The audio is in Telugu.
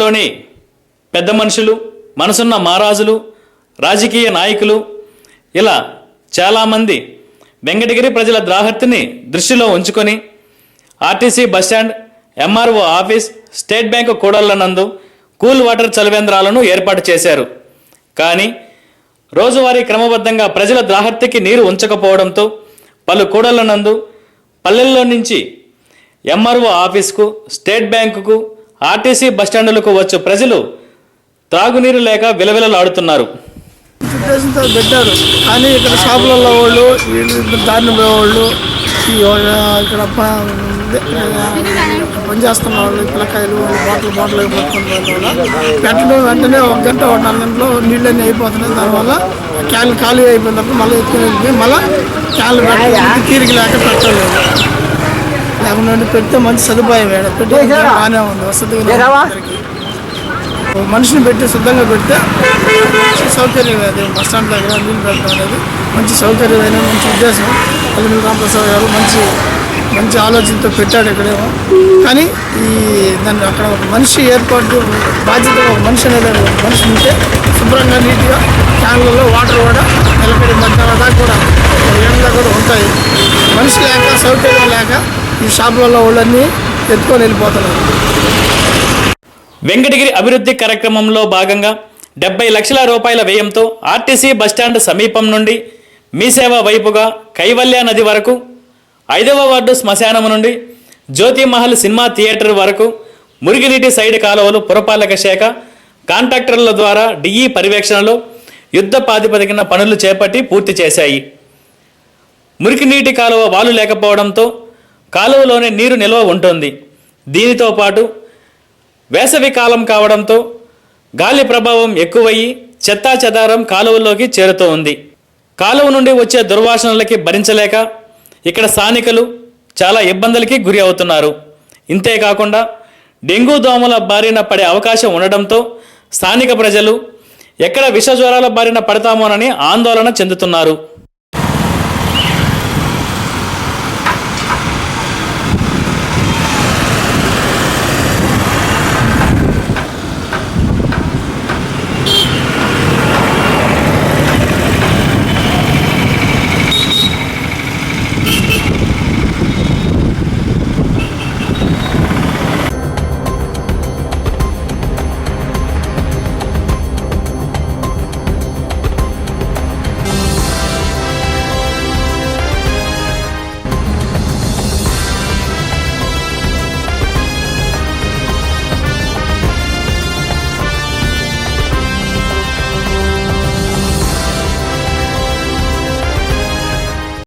లోని పెద్ద మనుషులు మనసున్న మహారాజులు రాజకీయ నాయకులు ఇలా చాలామంది వెంకటగిరి ప్రజల ద్రాహత్తిని దృష్టిలో ఉంచుకొని RTC bus stand MRO office state bank కూడళ్ళనందు cool water చలవేంద్రాలను ఏర్పాటు చేశారు. కానీ రోజువారీ క్రమబద్ధంగా ప్రజల ద్రాహత్తికి నీరు ఉంచకపోవడంతో పలు కూడళ్ళనందు పల్లెల్లో నుంచి ఎంఆర్ఓ ఆఫీస్కు స్టేట్ బ్యాంకుకు ఆర్టీసీ బస్టాండులకు వచ్చు ప్రజలు త్రాగునీరు లేక విలవిలలాడుతున్నారు. ఉద్దేశంతో పెట్టారు కానీ ఇక్కడ షాపులలో వాళ్ళు వీళ్ళు దారిని పోయేవాళ్ళు ఇక్కడ పనిచేస్తున్న వాళ్ళు పిల్లకాయలు వాళ్ళు బాటలు బాటలు పట్టుకుని పెట్టడం వెంటనే ఒక గంట ఒక నాలుగు గంటలు నీళ్ళన్నీ అయిపోతున్నాయి. దానివల్ల క్యాన్లు ఖాళీ అయిపోయినప్పుడు మళ్ళీ ఎత్తుకుని మళ్ళీ క్యాన్లు పెట్టడం తీరిక లేక పెట్టలేదు. లేకుండా పెడితే మంచి సదుపాయం వేడ. పెట్టి బాగానే ఉంది వసతిగా మనిషిని పెట్టి శుద్ధంగా పెడితే మంచి సౌకర్యం అది బస్ స్టాండ్ దగ్గర నీళ్ళు పెట్టడం అనేది. మంచి సౌకర్యమైన మంచి ఉద్దేశం. అల్లుమూరి రామప్రసాద్ గారు మంచి మంచి ఆలోచనతో పెట్టాడు ఇక్కడేమో. కానీ ఈ దాన్ని అక్కడ ఒక మనిషి ఏర్పాటు బాధ్యత ఒక మనిషి అనేది ఒక మనిషి ఉంటే శుభ్రంగా నీట్గా క్యాన్లలో వాటర్ కూడా నిలకడి మధ్యాహ్నం దాకా కూడా ఎండగా కూడా ఉంటాయి. మనిషి లేక సౌకర్యం లేక ఈ షాపులలో వాళ్ళన్నీ ఎత్తుకొని వెళ్ళిపోతున్నారు. వెంకటగిరి అభివృద్ధి కార్యక్రమంలో భాగంగా డెబ్బై లక్షల రూపాయల వ్యయంతో ఆర్టీసీ బస్టాండ్ సమీపం నుండి మీసేవ వైపుగా కైవల్య నది వరకు ఐదవ వార్డు శ్మశానం నుండి జ్యోతిమహల్ సినిమా థియేటర్ వరకు మురిగినీటి సైడ్ కాలువలు పురపాలక శాఖ కాంట్రాక్టర్ల ద్వారా డిఈ పర్యవేక్షణలో యుద్ధ ప్రాతిపదికన పనులు చేపట్టి పూర్తి చేశాయి. మురికి కాలువ వాలు లేకపోవడంతో కాలువలోనే నీరు నిల్వ ఉంటుంది. దీనితో పాటు వేసవి కాలం కావడంతో గాలి ప్రభావం ఎక్కువయ్యి చెత్తా చెదారం కాలువలోకి చేరుతూ ఉంది కాలువ నుండి వచ్చే దుర్వాసనలకి భరించలేక ఇక్కడ స్థానికులు చాలా ఇబ్బందులకి గురి అవుతున్నారు. ఇంతేకాకుండా డెంగ్యూ దోమల బారిన పడే అవకాశం ఉండడంతో స్థానిక ప్రజలు ఎక్కడ విష జ్వరాల బారిన పడతామోనని ఆందోళన చెందుతున్నారు.